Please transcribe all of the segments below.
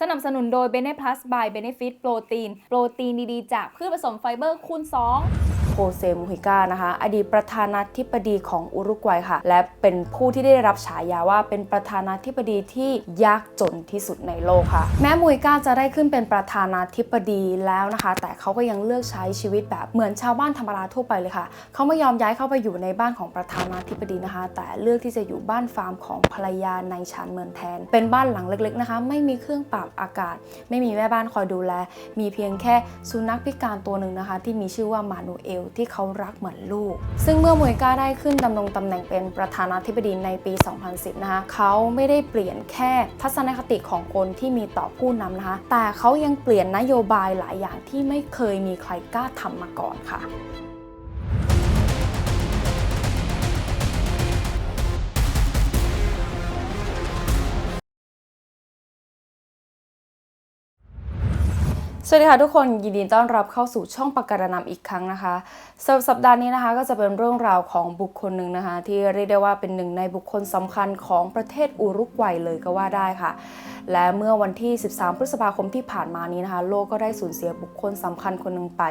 สนับสนุนโดย b e n e Plus by Benefit โปรตีน โปรตีนดีๆ จากพืชผสมไฟเบอร์คูณ2 โฮเซมูฮิก้านะคะ อดีตประธานาธิบดีของอุรุกวัยค่ะ และเป็นผู้ที่ได้รับฉายาว่าเป็นประธานาธิบดีที่ยากจนที่สุดในโลกค่ะ แม้มูฮิก้าจะได้ขึ้นเป็นประธานาธิบดีแล้วนะคะ แต่เขาก็ยังเลือกใช้ชีวิตแบบเหมือนชาวบ้านธรรมดาทั่วไปเลยค่ะ เขาไม่ยอมย้ายเข้าไปอยู่ในบ้านของประธานาธิบดีนะคะ แต่เลือกที่จะอยู่บ้านฟาร์มของภรรยาในชานเมืองแทน เป็นบ้านหลังเล็กๆนะคะ ไม่มีเครื่องปรับอากาศ ไม่มีแม่บ้านคอยดูแล มีเพียงแค่สุนัขพิการตัวหนึ่งนะคะ ที่มีชื่อว่ามานูเอลที่เขารักเหมือนลูก ซึ่งเมื่อมวยก้าได้ขึ้นดำรงตำแหน่งเป็นประธานาธิบดีในปี 2010 นะคะเขาไม่ได้เปลี่ยนแค่ทัศนคติของคนที่มีต่อผู้นำนะคะ แต่เขายังเปลี่ยนนโยบายหลายอย่างที่ไม่เคยมีใครกล้าทำมาก่อนค่ะ สวัสดีค่ะทุกคนยินดีต้อนรับเข้าสู่ช่องปากการนำอีกครั้งนะคะสำหรับสัปดาห์นี้นะคะก็จะเป็นเรื่องราวของบุคคลหนึ่งนะคะ ที่เรียกได้ว่าเป็นหนึ่งในบุคคลสำคัญของประเทศอุรุกวัยเลยก็ว่าได้ค่ะ และเมื่อวันที่ 13 พฤษภาคมที่ผ่านมานี้นะคะ โลกก็ได้สูญเสียบุคคลสำคัญคนหนึ่งไป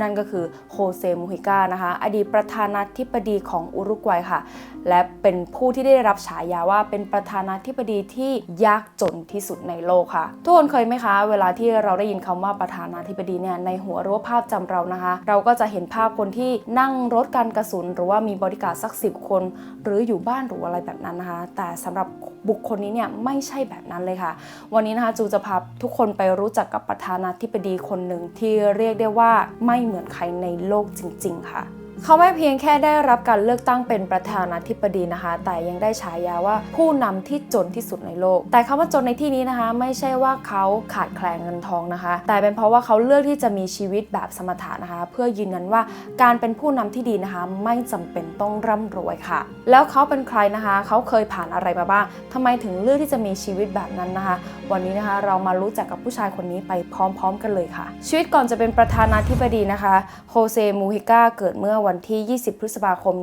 นั่นก็คือโฮเซมูฮิก้านะคะ อดีตประธานาธิบดีของอุรุกวัยค่ะ และเป็นผู้ที่ได้รับฉายาว่าเป็นประธานาธิบดีที่ยากจนที่สุดในโลกค่ะ ทุกคนเคยไหมคะ เวลาที่เราได้ยินคำว่าประธานาธิบดีเนี่ยในหัวรั้ว่าภาพจำเรานะคะ เราก็จะเห็นภาพคนที่นั่งรถกันกระสุน หรือว่ามีบริการสักสิบคน หรืออยู่บ้านหรืออะไรแบบนั้นนะคะ แต่สำหรับบุคคลนี้เนี่ยไม่ใช่แบบนั้นเลยค่ะ วันนี้นะคะจูจะพาทุกคนไปรู้จักกับประธานาธิบดีคนหนึ่งที่เรียกได้ว่าไม่เหมือนใครในโลกจริง ๆ ค่ะ เขาไม่เพียงแค่ได้รับการเลือกตั้งเป็นประธานาธิบดีนะคะ แต่ยังได้ฉายาว่าผู้นำที่จนที่สุดในโลก แต่คำว่าจนในที่นี้นะคะ ไม่ใช่ว่าเขาขาดแคลนเงินทองนะคะ แต่เป็นเพราะว่าเขาเลือกที่จะมีชีวิตแบบสมถะนะคะ เพื่อยืนยันว่าการเป็นผู้นำที่ดีนะคะ ไม่จำเป็นต้องร่ำรวยค่ะ แล้วเขาเป็นใครนะคะ เขาเคยผ่านอะไรมาบ้างทำไมถึงเลือกที่จะมีชีวิตแบบนั้นนะคะ วันนี้นะคะเรามารู้จักกับผู้ชายคนนี้ไปพร้อม ๆ กันเลยค่ะ ชีวิตก่อนจะเป็นประธานาธิบดีนะคะโฮเซมูฮิก้าเกิดเมื่อวันที่ 20 พฤษภาคม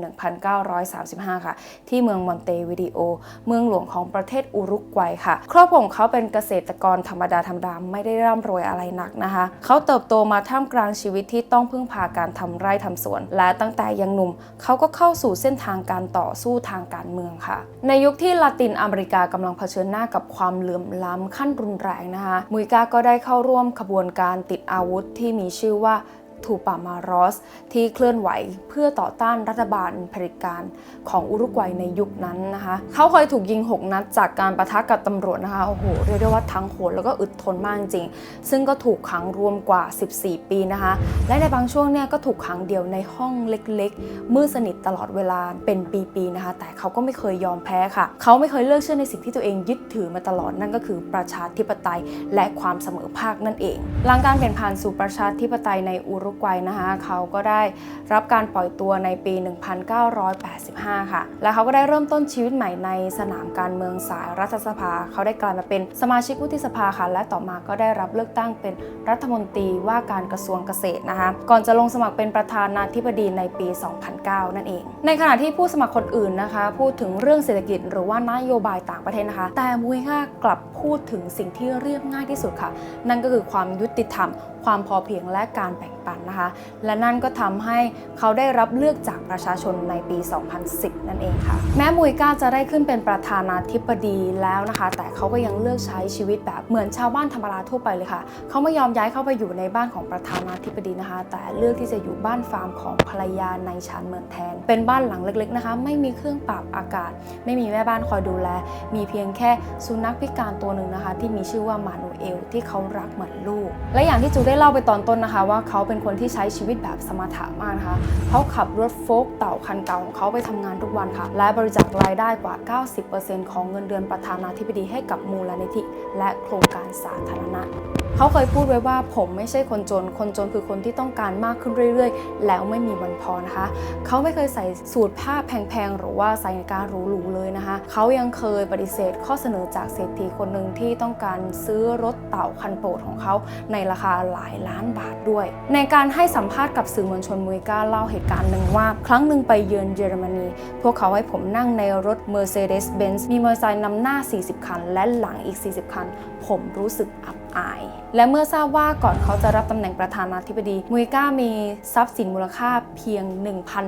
1935 ค่ะ ที่เมืองมอนเตวิดีโอ เมืองหลวงของประเทศอุรุกวัยค่ะ ครอบครัวของเขาเป็นเกษตรกรธรรมดาธรรมดาไม่ได้ร่ำรวยอะไรหนักนะคะ เขาเติบโตมาท่ามกลางชีวิตที่ต้องพึ่งพาการทำไร่ทำสวน และตั้งแต่ยังหนุ่ม เขาก็เข้าสู่เส้นทางการต่อสู้ทางการเมืองค่ะ ในยุคที่ลาตินอเมริกากำลังเผชิญหน้ากับความเหลื่อมล้ำขั้นรุนแรงนะคะมุยกาก็ได้เข้าร่วมขบวนการติดอาวุธที่มีชื่อว่า ทูปามารอส ที่เคลื่อนไหวเพื่อต่อต้านรัฐบาลเผด็จการของอุรุกวัยในยุคนั้นนะคะ เขาเคยถูกยิง 6 นัดจากการประทะกับตำรวจนะคะ โอ้โห เรียกได้ว่าทั้งโหดแล้วก็อึดทนมากจริง ซึ่งก็ถูกขังรวมกว่า 14 ปีนะคะ และในบางช่วงเนี่ยก็ถูกขังเดียวในห้องเล็กๆ มืดสนิทตลอดเวลาเป็นปีๆนะคะ แต่เขาก็ไม่เคยยอมแพ้ค่ะ เขาไม่เคยเลิกเชื่อในสิ่งที่ตัวเองยึดถือมาตลอดนั่นก็คือประชาธิปไตยและความเสมอภาคนั่นเอง หลังการเปลี่ยนผ่านสู่ประชาธิปไตยในอุรุวัยนะคะเขาก็ได้รับการปล่อยตัวในปี 1985 ค่ะ และเขาก็ได้เริ่มต้นชีวิตใหม่ในสนามการเมืองสายรัฐสภา เขาได้กลายมาเป็นสมาชิกวุฒิสภาค่ะ และต่อมาก็ได้รับเลือกตั้งเป็นรัฐมนตรีว่าการกระทรวงเกษตรนะคะ ก่อนจะลงสมัครเป็นประธานาธิบดีในปี 2009 นั่นเอง ในขณะที่ผู้สมัครคนอื่นนะคะ พูดถึงเรื่องเศรษฐกิจหรือว่านโยบายต่างประเทศนะคะ แต่มุยง่ากลับ พูดถึงสิ่งที่เรียบง่ายที่สุดค่ะ นั่นก็คือความยุติธรรม ความพอเพียงและการแบ่งปันนะคะ และนั่นก็ทำให้เขาได้รับเลือกจากประชาชนในปี 2010 นั่นเองค่ะ แม้มุยก้าจะได้ขึ้นเป็นประธานาธิบดีแล้วนะคะ แต่เขาก็ยังเลือกใช้ชีวิตแบบเหมือนชาวบ้านธรรมดาทั่วไปเลยค่ะ เขาไม่ยอมย้ายเข้าไปอยู่ในบ้านของประธานาธิบดีนะคะ แต่เลือกที่จะอยู่บ้านฟาร์มของภรรยาในชานเมืองแทน เป็นบ้านหลังเล็ก ๆนะคะ ไม่มีเครื่องปรับอากาศ ไม่มีแม่บ้านคอยดูแล มีเพียงแค่สุนัขพิการตัวหนึ่งนะคะ ที่มีชื่อว่ามานูเอลที่เขารักเหมือนลูก และอย่างที่จูได้เล่าไปตอนต้นนะคะ ว่าเขาเป็นคนที่ใช้ชีวิตแบบสมถะมากนะคะเขาขับรถโฟล์กเต่าคันเก่าของเขาไปทำงานทุกวันค่ะ และบริจาครายได้กว่า 90%ของเงินเดือนประธานาธิบดีให้กับมูลนิธิและโครงการสาธารณะ เขาเคยพูดไว้ว่าผมไม่ใช่คนจน คนจนคือคนที่ต้องการมากขึ้นเรื่อยๆ แล้วไม่มีวันพอนะคะ เขาไม่เคยใส่สูตรผ้าแพงๆ หรือว่าใส่นาฬิการหรูๆ เลยนะคะ เขายังเคยปฏิเสธข้อเสนอจากเศรษฐีคนหนึ่งที่ต้องการซื้อรถเต่าคันโปรดของเขาในราคาหลายล้านบาทด้วย ในการให้สัมภาษณ์กับสื่อมวลชนมุยกาเล่าเหตุการณ์หนึ่งว่า ครั้งหนึ่งไปเยือนเยอรมนี พวกเขาให้ผมนั่งในรถ Mercedes-Benz มีมอเตอร์ไซค์นำหน้า 40 คัน และหลังอีก 40 คัน ผมรู้สึกอับ อาย และเมื่อทราบว่าก่อนเขาจะรับตำแหน่งประธานาธิบดีมุยก้ามีทรัพย์สินมูลค่าเพียง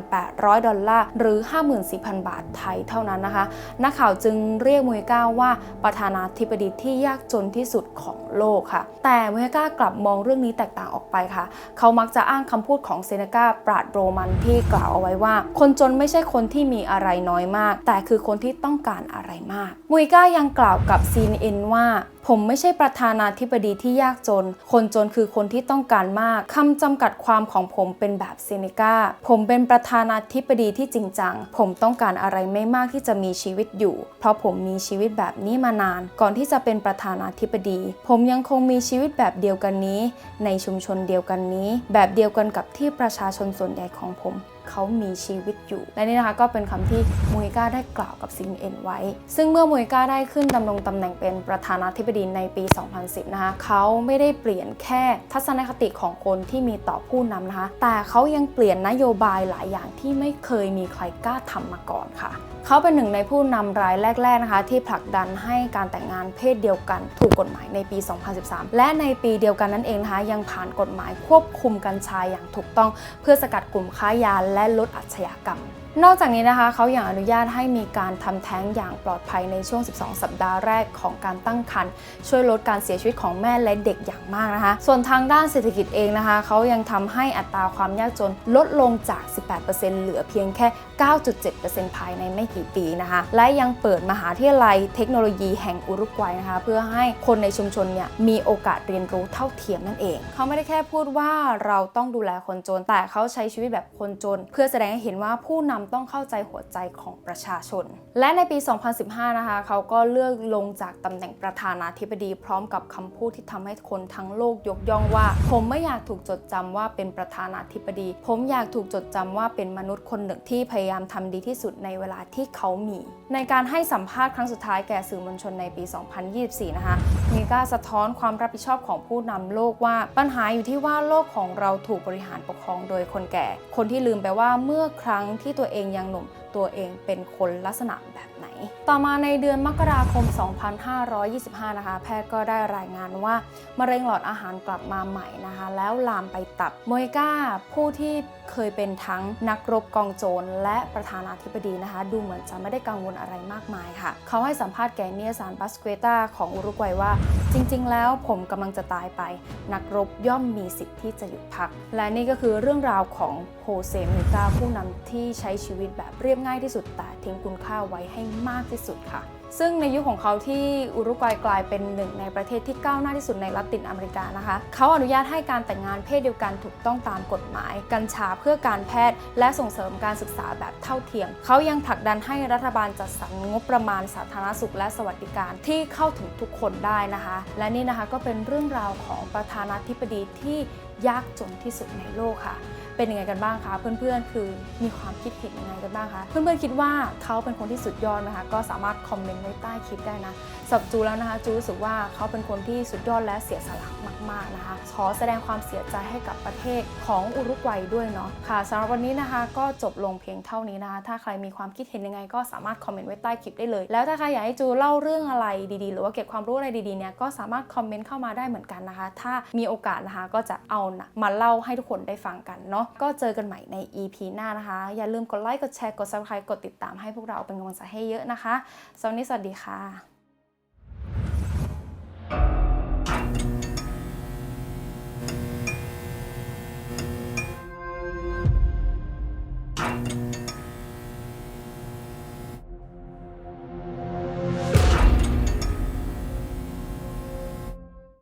1,800 ดอลลาร์ หรือ 54,000 บาทไทยเท่านั้นนะคะ นักข่าวจึงเรียกมุยก้าว่าประธานาธิบดีที่ยากจนที่สุดของโลกค่ะ แต่มุยก้ากลับมองเรื่องนี้แตกต่างออกไปค่ะ เขามักจะอ้างคำพูดของเซเนกาปราดโรมันที่กล่าวเอาไว้ว่า คนจนไม่ใช่คนที่มีอะไรน้อยมาก แต่คือคนที่ต้องการอะไรมาก มุยก้ายังกล่าวกับ CNN ว่า ผมไม่ใช่ประธานาธิบดีที่ยากจน คนจนคือคนที่ต้องการมากคำจำกัดความของผมเป็นแบบเซเนกาผมเป็นประธานาธิบดีที่จริงจัง ผมต้องการอะไรไม่มากที่จะมีชีวิตอยู่ เพราะผมมีชีวิตแบบนี้มานาน ก่อนที่จะเป็นประธานาธิบดี ผมยังคงมีชีวิตแบบเดียวกันนี้ ในชุมชนเดียวกันนี้ แบบเดียวกันกับที่ประชาชนส่วนใหญ่ของผม เขามีชีวิตอยู่ และนี่นะคะก็เป็นคำที่มุยก้าได้กล่าวกับซิงเอ็นไว้ ซึ่งเมื่อมุยก้าได้ขึ้นดำรงตำแหน่งเป็นประธานาธิบดีในปี 2010 นะคะเขาไม่ได้เปลี่ยนแค่ทัศนคติของคนที่มีต่อผู้นำนะคะ แต่เขายังเปลี่ยนนโยบายหลายอย่างที่ไม่เคยมีใครกล้าทำมาก่อนค่ะ เขาเป็นหนึ่งในผู้นำรายแรก ๆนะคะ ที่ผลักดันให้การแต่งงานเพศเดียวกันถูกกฎหมายในปี 2013 และในปีเดียวกันนั่นเองนะคะยังผ่านกฎหมายควบคุมกัญชาอย่างถูกต้อง เพื่อสกัดกลุ่มค้ายาและลดอาชญากรรม นอกจากนี้นะคะเขายัางอนุญาตให้มีการทำแท้งอย่างปลอดภัยในช่วง 12 สัปดาห์แรกของการตั้งครรภ์ช่วยลดการเสียชีวิตของแม่และเด็กอย่างมากนะคะ ส่วนทางด้านเศรษฐกิจเองนะคะเขายังทำให้อัตราความยากจนลดลงจาก 18%เหลือเพียงแค่ 9.7%ภายในไม่กี่ปีนะคะ และยังเปิดมหาวิทยาลัยเทคโนโลยีแห่งอุรุกวัยนะคะ เพื่อให้คนในชุมชนเนี่ยมีโอกาสเรียนรู้เท่าเทียมนั่นเอง เขาไม่ได้แค่พูดว่าเราต้องดูแลคนจนแต่เขาใช้ชีวิตแบบคนจน เพื่อแสดงให้เห็นว่าผู้นำต้องเข้าใจหัวใจของประชาชน และในปี 2015 นะคะ เขาก็เลือกลงจากตำแหน่งประธานาธิบดี พร้อมกับคำพูดที่ทำให้คนทั้งโลกยกย่องว่า ผมไม่อยากถูกจดจำว่าเป็นประธานาธิบดี ผมอยากถูกจดจำว่าเป็นมนุษย์คนหนึ่งที่พยายามทำดีที่สุดในเวลาที่เขามี ในการให้สัมภาษณ์ครั้งสุดท้ายแก่สื่อมวลชนในปี 2024 นะคะมีการสะท้อนความรับผิดชอบของผู้นำโลกว่าปัญหาอยู่ที่ว่าโลกของเราถูกบริหารปกครองโดยคนแก่ คนที่ลืมไปว่าเมื่อครั้งที่ตัวเองเองยังหนุ่ม ตัวเองเป็นคนลักษณะแบบ ต่อมาในเดือนมกราคม 2525 นะคะ แพทย์ก็ได้รายงานว่ามะเร็งหลอดอาหารกลับมาใหม่นะคะ แล้วลามไปตับโมยก้า ผู้ที่เคยเป็นทั้งนักรบกองโจรและประธานาธิบดีนะคะ ดูเหมือนจะไม่ได้กังวลอะไรมากมายค่ะ เขาให้สัมภาษณ์แก่เนียสารบัสเกตาของอุรุกวัยว่า จริง ๆ แล้วผมกำลังจะตายไป นักรบย่อมมีสิทธิ์ที่จะหยุดพัก และนี่ก็คือเรื่องราวของโฮเซมิกาผู้นำที่ใช้ชีวิตแบบเรียบง่ายที่สุดแต่ทิ้งคุณค่าไว้ให้มากที่สุดค่ะ ซึ่งในยุคของเขาที่อุรุกวัยกลายเป็นหนึ่งในประเทศที่ก้าวหน้าที่สุดในละตินอเมริกานะคะ เขาอนุญาตให้การแต่งงานเพศเดียวกันถูกต้องตามกฎหมาย กัญชาเพื่อการแพทย์ และส่งเสริมการศึกษาแบบเท่าเทียม เขายังผลักดันให้รัฐบาลจัดสรรงบประมาณสาธารณสุขและสวัสดิการที่เข้าถึงทุกคนได้นะคะ และนี่นะคะก็เป็นเรื่องราวของประธานาธิบดีที่ยากจนที่สุดในโลกค่ะ เป็นยังไงกันบ้างคะเพื่อนๆ คือมีความคิดเห็นยังไงกันบ้างคะเพื่อนๆคิดว่าเขาเป็นคนที่สุดยอดไหมคะก็สามารถคอมเมนต์ไว้ใต้คลิปได้นะสำหรับจูแล้วนะคะจูรู้สึกว่าเขาเป็นคนที่สุดยอดและเสียสละ มากๆนะคะขอแสดงความเสียใจให้กับประเทศของอุรุกวัยด้วยเนาะค่ะสำหรับวันนี้นะคะ ก็จบลงเพียงเท่านี้นะคะถ้าใครมีความคิดเห็นยังไงก็สามารถคอมเมนต์ไว้ใต้คลิปได้เลย แล้วถ้าใครอยากให้จูเล่าเรื่องอะไรดีๆ หรือว่าเก็บความรู้อะไรดีๆเนี่ยก็สามารถคอมเมนต์เข้ามาได้เหมือนกันนะคะ ถ้ามีโอกาสนะคะก็จะเอานะมาเล่าให้ทุกคนได้ฟังกันเนาะก็เจอกันใหม่ใน EP หน้านะคะ อย่าลืมกดไลค์กดแชร์กด subscribe กดติดตามให้พวกเราเป็นกำลังใจให้เยอะนะคะสวันนี้สวัสดีค่ะ